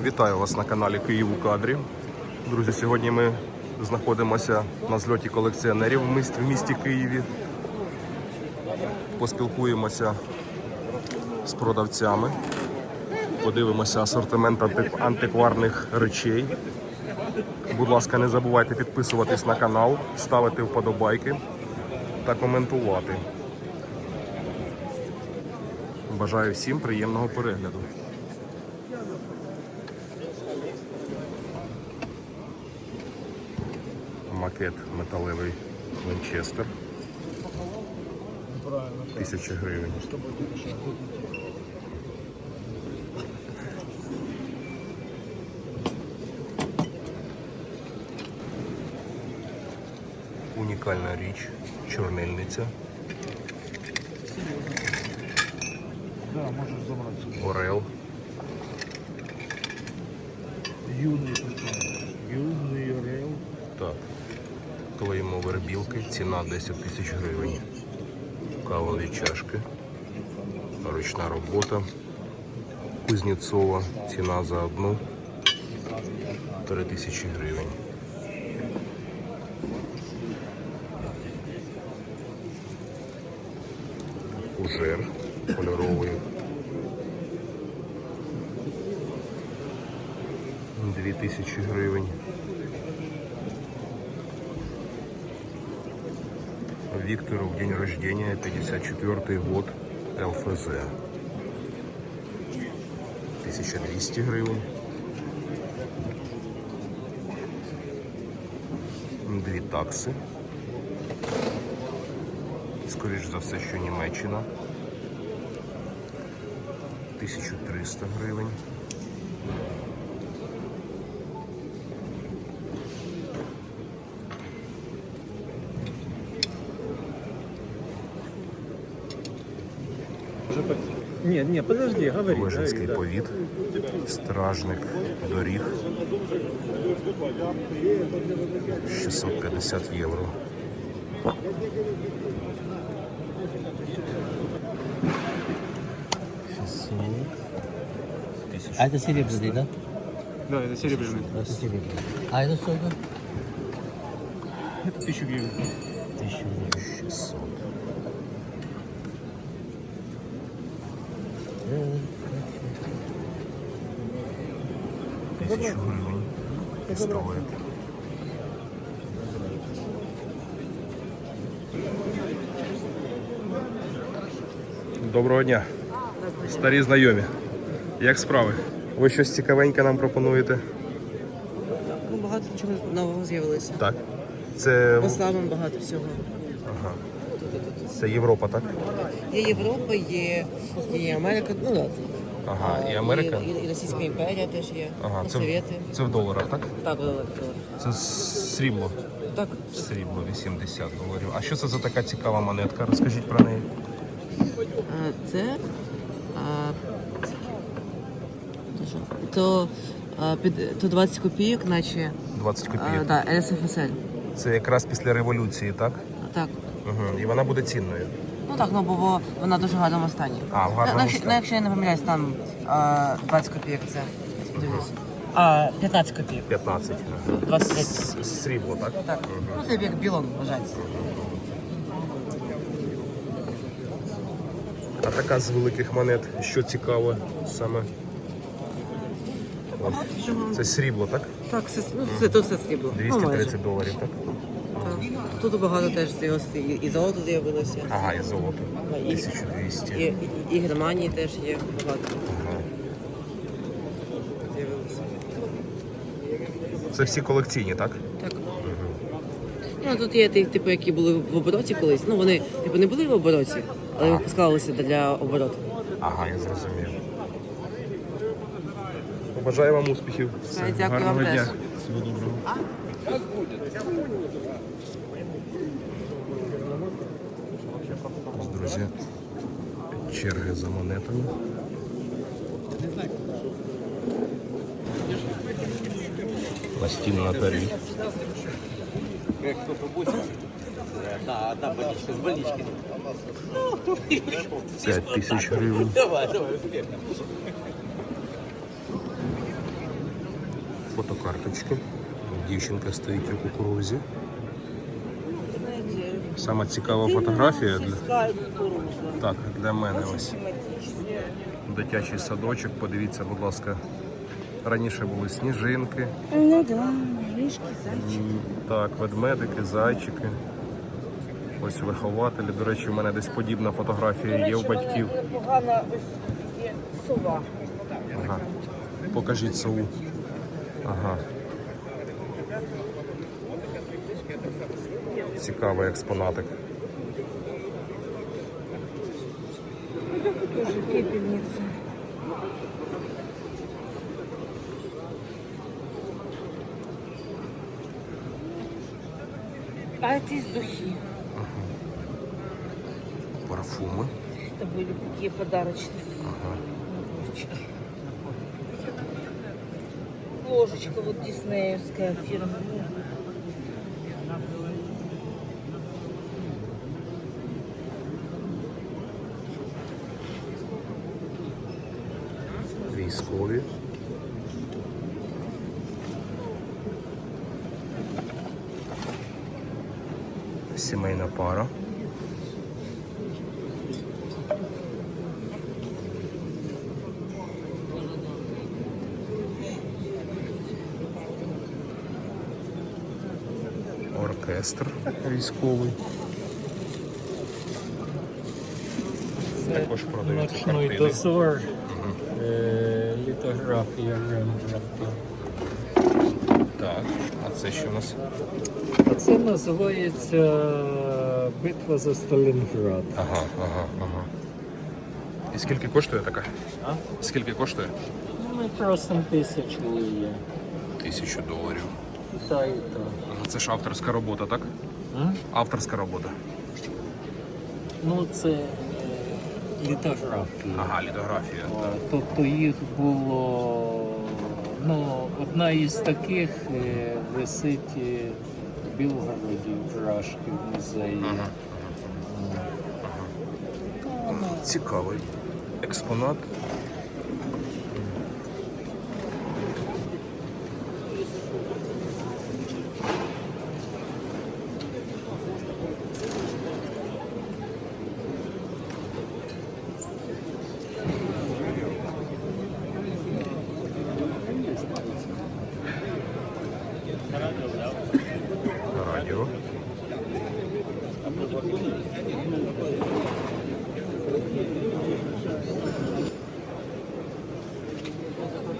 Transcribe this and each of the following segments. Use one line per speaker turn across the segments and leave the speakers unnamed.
Вітаю вас на каналі Київ у кадрі. Друзі, сьогодні ми знаходимося на зльоті колекціонерів в місті, Києві. Поспілкуємося з продавцями, подивимося асортимент антикварних речей. Будь ласка, не забувайте підписуватись на канал, ставити вподобайки та коментувати. Бажаю всім приємного перегляду. Макет металевий Вінчестер. Тисяча гривень. Унікальна річ, чорнильниця, орел,
Юний причому. Юний орел.
Так. Вербілки, ціна 10 тисяч гривень. Кавові чашки. Ручна робота. Кузнєцова. Ціна за одну 3 тисячі гривень. Фужер кольоровий. 2 тисячі гривень. Виктору в день рождения, 54 год, ЛФЗ. 1200 гривень. Дві такси. Скоріш за все, що Німеччина. 1300 гривень.
Ні, ні, подожди, говори.
Виженський говори, повіт, стражник доріг. 650 євро.
А это серебряный, да?
Да, это серебряный.
Да, это серебряный. А это сколько?
Это 1000 гривен.
1600. Тисячу гривень. Пістолет. Доброго дня. Старі знайомі. Як справи? Ви щось цікавеньке нам пропонуєте?
Ну, багато чого нового з'явилося.
Так. Це,
По славам багато всього.
це Європа, так?
Є Європа, є, є Америка, ну так.
Ага, і Америка?
І, і Російська імперія теж є.
Ага, це,
Совєти.
це в доларах, так?
Так, долар.
Це срібло.
Так,
Срібло 80 доларів. А що це за така цікава монетка? Розкажіть про неї.
а, це. А, це що? то, а, під, то 20 копійок, наче
20
а,
копійок.
да, РСФСР.
Це якраз після революції, так?
Так.
Угу. І вона буде цінною.
Ну так, ну бо вона дуже в гарному стані.
А, в гарному
ну, якщо,
стані.
ну, якщо я не помиляюсь, там а, 20 копійок це. А, 15 копійок.
15. Ага.
23.
С- Срібло, так?
Так. Ну, це як білон вважається.
А така з великих монет, що цікаво саме. Це срібло, так?
Так, все, ну, це тут все срібло. Ну, майже.
230 доларів, так?
Тут багато теж з'явилося, і, і золото з'явилося.
Ага, і золото.
І,
1200.
і, і, і Германії теж є багато. З'явилося.
Це всі колекційні, так?
Так. Ну, тут є ті, типу, які були в обороті колись. Ну, вони типу, не були в обороті, але випускалися для обороту.
Ага, я зрозумів. Бажаю вам успіхів.
Все, дякую вам теж.
Всього доброго. Друзі, черги за монетами. Тарі.
Больничка с больнички.
5 тисяч гривень.
Давай, давай.
фотокарточки. Дівчинка стоїть у кукурузі. Сама цікава фотографія для, так, для мене ось. Дитячий садочок. Подивіться, будь ласка. Раніше були сніжинки.
Ну да, мишки, зайчики.
Так, ведмедики, зайчики. Ось вихователі. До речі, у мене десь подібна фотографія є у батьків.
Погано є сова.
Ага. Покажіть сову. Ага. Цікавий експонатик.
Тоже пепельница. А это из духи.
Парфуми.
Это были такие подарочные.
Ага.
наборчики. Ложечка вот диснеевская фирма.
Військові. Сімейна пара. Оркестр військовий. Також продаються картини.
е, літографія Рембрандта.
Так, а це що у нас?
А це називається Битва за Сталінград.
Ага, ага, ага. І скільки коштує така?
А?
Скільки коштує?
Ну, Ми просимо тисячу є.
Тисячу доларів.
Та, і та.
Це ж авторська робота, так?
М?
Авторська робота.
Ну, це е, літографія.
Ага, літографія.
Тобто їх було. Ну, одна із таких е, висить е, в Білгороді, в Рашки, в музеї.
Ага. Цікавий експонат.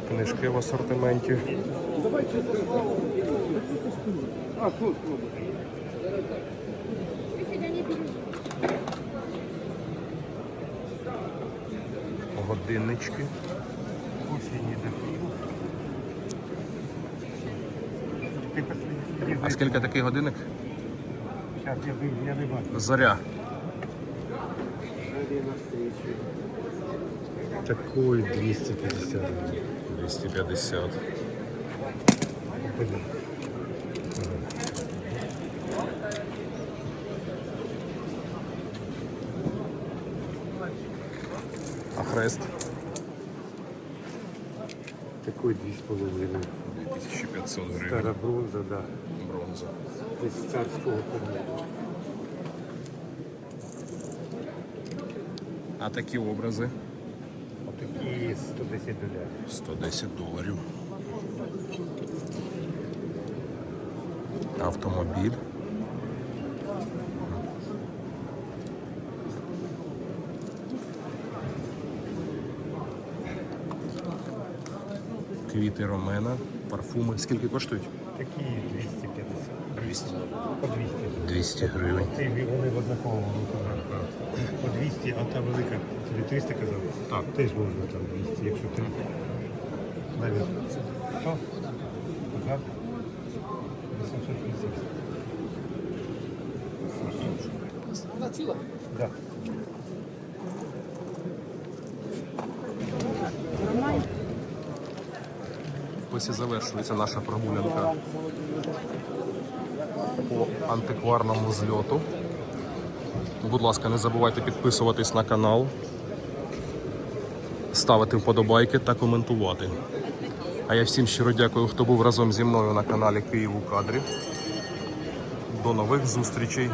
Книжки в асортименті. Годиннички. А скільки такий годинник? Заря.
Такой 250.
250. А хрест?
Такой 2,5.
2500 гривень.
Стара бронза, да.
Бронза.
Десь царського періоду.
А такі образи?
Отакі 110 долярів.
110 доларів. Автомобіль. Квіти Ромена, парфуми. Скільки коштують?
Такі 250.
200.
По 200.
200 гривень.
Ці вони в однаковому. По 200, а та велика, тобі 300 казав? Так. Теж можна там 200, якщо ти. Навіть. Що? Ага. 850. Да.
Ось завершується наша прогулянка по антикварному зльоту. Будь ласка, не забувайте підписуватись на канал, ставити вподобайки та коментувати. А я всім щиро дякую, хто був разом зі мною на каналі Київ у кадрі. До нових зустрічей.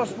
посмотрим.